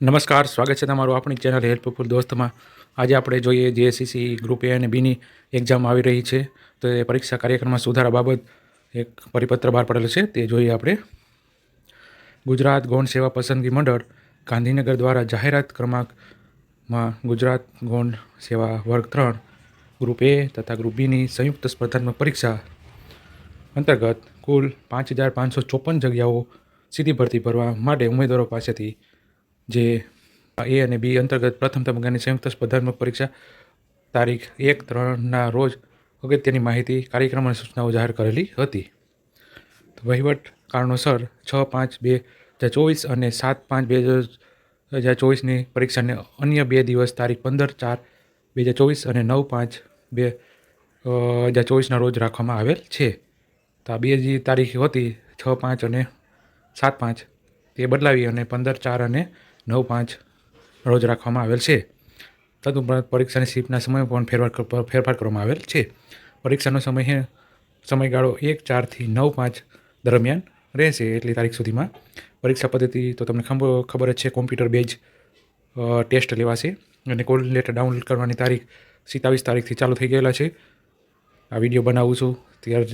નમસ્કાર, સ્વાગત છે તમારું આપણી ચેનલ હેલ્પફુલ દોસ્તમાં. આજે આપણે જોઈએ જેએસસીસી ગ્રુપ એ અને બીની એક્ઝામ આવી રહી છે. તો એ પરીક્ષા કાર્યક્રમમાં સુધારા બાબત એક પરિપત્ર બહાર પડેલો છે, તે જોઈએ આપણે. ગુજરાત ગૌણ સેવા પસંદગી મંડળ ગાંધીનગર દ્વારા જાહેરાત ક્રમાંકમાં ગુજરાત ગૌણ સેવા વર્ગ ત્રણ ગ્રુપ એ તથા ગ્રુપ બીની સંયુક્ત સ્પર્ધાત્મક પરીક્ષા અંતર્ગત કુલ પાંચ હજાર પાંચસો ચોપન જગ્યાઓ સીધી ભરતી ભરવા માટે ઉમેદવારો પાસેથી જે એ અને બી અંતર્ગત પ્રથમ તબક્કાની સંયુક્ત સ્પર્ધાત્મક પરીક્ષા તારીખ એક ત્રણના રોજ અગત્યની માહિતી કાર્યક્રમ અને સૂચનાઓ જાહેર કરેલી હતી. વહીવટ કારણોસર છ પાંચ બે હજાર ચોવીસ અને સાત પાંચ બે હજાર ચોવીસની પરીક્ષાને અન્ય બે દિવસ તારીખ પંદર ચાર બે હજાર ચોવીસ અને નવ પાંચ બે હજાર ચોવીસના રોજ રાખવામાં આવેલ છે. તો આ બે જે તારીખ હતી, છ પાંચ અને સાત પાંચ, તે બદલાવી અને પંદર ચાર અને નવ પાંચ રોજ રાખવામાં આવેલ છે. તદુપરાંત પરીક્ષાની સીટના સમય પણ ફેરફાર ફેરફાર કરવામાં આવેલ છે. પરીક્ષાનો સમય, સમયગાળો એક ચારથી નવ પાંચ દરમિયાન રહેશે એટલી તારીખ સુધીમાં. પરીક્ષા પદ્ધતિ તો તમને ખબર જ છે, કોમ્પ્યુટર બેઝ ટેસ્ટ લેવાશે અને કોલ લેટર ડાઉનલોડ કરવાની તારીખ સિત્તાવીસ તારીખથી ચાલુ થઈ ગયેલા છે. આ વીડિયો બનાવું છું ત્યાર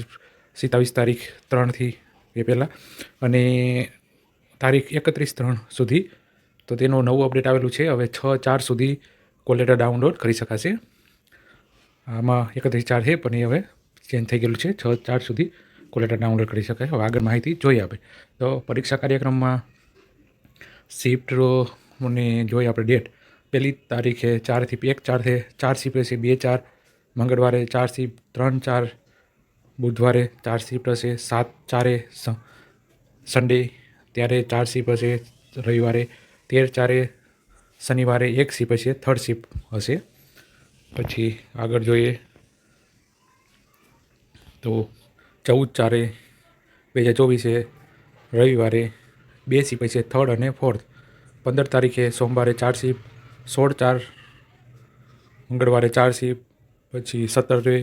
સિત્તાવીસ તારીખ ત્રણથી એ પહેલાં અને તારીખ એકત્રીસ ત્રણ સુધી તો તેનું નવું અપડેટ આવેલું છે. હવે છ ચાર સુધી કોલેટર ડાઉનલોડ કરી શકાશે. આમાં એકત્રીસ ચાર છે, પણ એ હવે ચેન્જ થઈ ગયેલું છે. છ ચાર સુધી કોલેટર ડાઉનલોડ કરી શકાય. હવે આગળ માહિતી જોઈએ આપણે તો પરીક્ષા કાર્યક્રમમાં શિફ્ટ ને જોઈએ આપણે ડેટ પહેલી તારીખે ચારથી એક ચારથી ચાર શિફ્ટ હશે, બે ચાર, મંગળવારે ચાર શિફ્ટ ત્રણ ચાર, બુધવારે ચાર શિફ્ટ હશે, સાત ચારે સન્ડે ત્યારે ચાર શિફ્ટ હશે, રવિવારે તેર ચારે શનિવારે એક શિપ હશે થર્ડ શિફ્ટ હશે. પછી આગળ જોઈએ તો ચૌદ ચારે બે હજાર ચોવીસે, રવિવારે બે શિફ્ટ છે થર્ડ અને ફોર્થ પંદર તારીખે સોમવારે ચાર શિફ્ટ સોળ ચાર, મંગળવારે ચાર શિફ્ટ પછી સત્તરે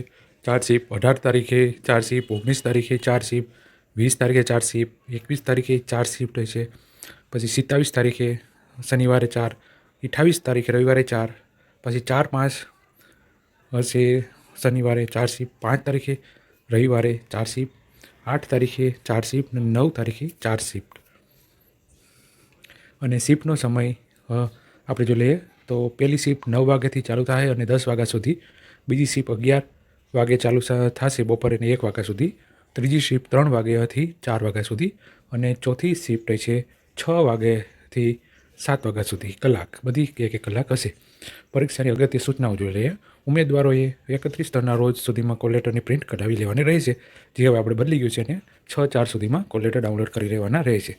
ચાર શિફ્ટ અઢાર તારીખે ચાર શિફ્ટ ઓગણીસ તારીખે ચાર શિફ્ટ વીસ તારીખે ચાર શિફ્ટ એકવીસ તારીખે ચાર શિફ્ટ છે પછી સિત્તાવીસ તારીખે શનિવારે ચાર, અઠ્ઠાવીસ તારીખે રવિવારે ચાર, પછી ચાર પાંચ, હશે શનિવારે ચાર શિફ્ટ, પાંચ તારીખે રવિવારે ચાર શિફ્ટ, આઠ તારીખે ચાર શિફ્ટ નવ તારીખે ચાર શિફ્ટ. અને શિફ્ટનો સમય આપણે જો લઈએ તો પહેલી શિફ્ટ નવ વાગ્યાથી ચાલુ થાય અને દસ વાગ્યા સુધી, બીજી શિફ્ટ અગિયાર વાગે ચાલુ થશે બપોરે એક વાગ્યા સુધી, ત્રીજી શિફ્ટ ત્રણ વાગ્યાથી ચાર વાગ્યા સુધી અને ચોથી શિફ્ટ છે છ વાગ્યાથી સાત વાગ્યા સુધી કલાક, બધી એક એક કલાક હશે. પરીક્ષાની અગત્ય સૂચનાઓ જોઈ લઈએ. ઉમેદવારોએ એકત્રીસ તરના રોજ સુધીમાં કોલેટરની પ્રિન્ટ કઢાવી લેવાની રહેશે. જે હવે આપણે બદલી ગયું છે અને છ ચાર સુધીમાં કોલેટર ડાઉનલોડ કરી લેવાના રહેશે.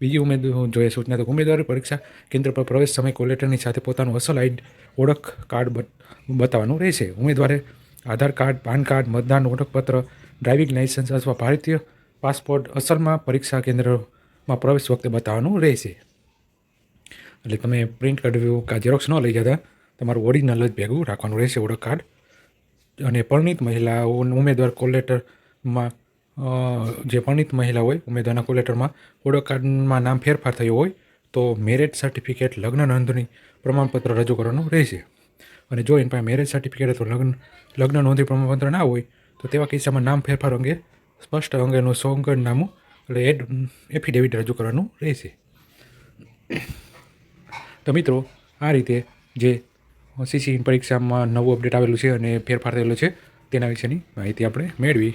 બીજી ઉમેદ જોઈએ સૂચના તો ઉમેદવારે પરીક્ષા કેન્દ્ર પર પ્રવેશ સમય કોલેટરની સાથે પોતાનું અસલ આઈડ ઓળખ કાર્ડ બતાવવાનું રહેશે. ઉમેદવારે આધાર કાર્ડ, પાન કાર્ડ, મતદાન ઓળખપત્ર ડ્રાઇવિંગ લાઇસન્સ અથવા ભારતીય પાસપોર્ટ અસલમાં પરીક્ષા કેન્દ્રમાં પ્રવેશ વખતે બતાવવાનું રહેશે. એટલે તમે પ્રિન્ટ કાઢવ્યું કે ઝેરોક્સ ન લઈ જતા તમારું ઓરિજિનલ જ ભેગું રાખવાનું રહેશે ઓળખ કાર્ડ અને પરણિત મહિલાઓ ઉમેદવાર કોલેટરમાં જે પરણિત મહિલા હોય, ઉમેદવારના કોલેટરમાં ઓળખ કાર્ડમાં નામ ફેરફાર થયો હોય, તો મેરેજ સર્ટિફિકેટ લગ્ન નોંધણી પ્રમાણપત્ર રજૂ કરવાનું રહેશે. અને જો એની પાસે મેરેજ સર્ટિફિકેટ અથવા લગ્ન લગ્ન નોંધણી પ્રમાણપત્ર ના હોય, તો તેવા કિસ્સામાં નામ ફેરફાર અંગે, સ્પષ્ટ અંગેનું સોંગનામું એટલે એડ એફિડેવિટ રજૂ કરવાનું રહેશે. તો મિત્રો, આ રીતે જે સીસી પરીક્ષામાં નવું અપડેટ આવેલું છે અને ફેરફાર થયેલો છે, તેના વિશેની માહિતી આપણે મેળવી.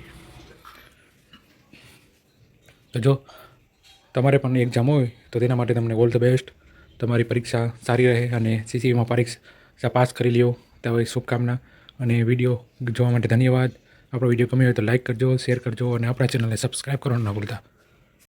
તો જો, તમારે પણ એક્ઝામ હોય, તો તેના માટે તમને ઓલ ધ બેસ્ટ તમારી પરીક્ષા સારી રહે અને સીસીમાં પરીક્ષા પાસ કરી લ્યો. તેવી શુભકામના અને વીડિયો જોવા માટે ધન્યવાદ. આપણો વીડિયો ગમ્યો હોય તો લાઇક કરજો શેર કરજો અને આપણા ચેનલને સબસ્ક્રાઈબ કરવાનું ન ભૂલતા.